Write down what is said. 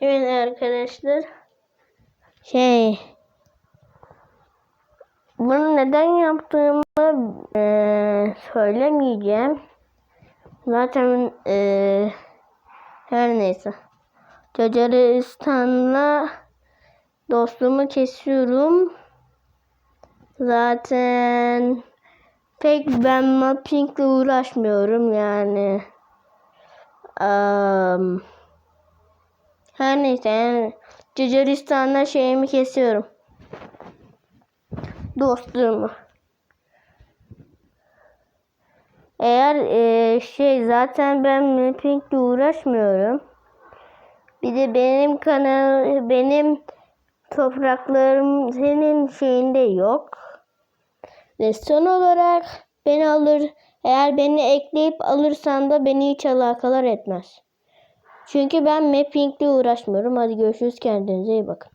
Evet arkadaşlar. Şey. Bunu neden yaptığımı eee, söylemeyeceğim. Zaten eee, her neyse. Cacaristan'la dostluğumu kesiyorum. Zaten pek ben mappingle uğraşmıyorum yani. Am, her neyse yani Cacaristan'la şeyimi kesiyorum. Dostluğumu. Eğer eee, şey zaten ben mappingle uğraşmıyorum. Bir de benim kanal benim topraklarım senin şeyinde yok. Ve son olarak beni alır eğer beni ekleyip alırsan da beni hiç alakadar etmez. Çünkü ben mappingle uğraşmıyorum. Hadi görüşürüz kendinize iyi bakın.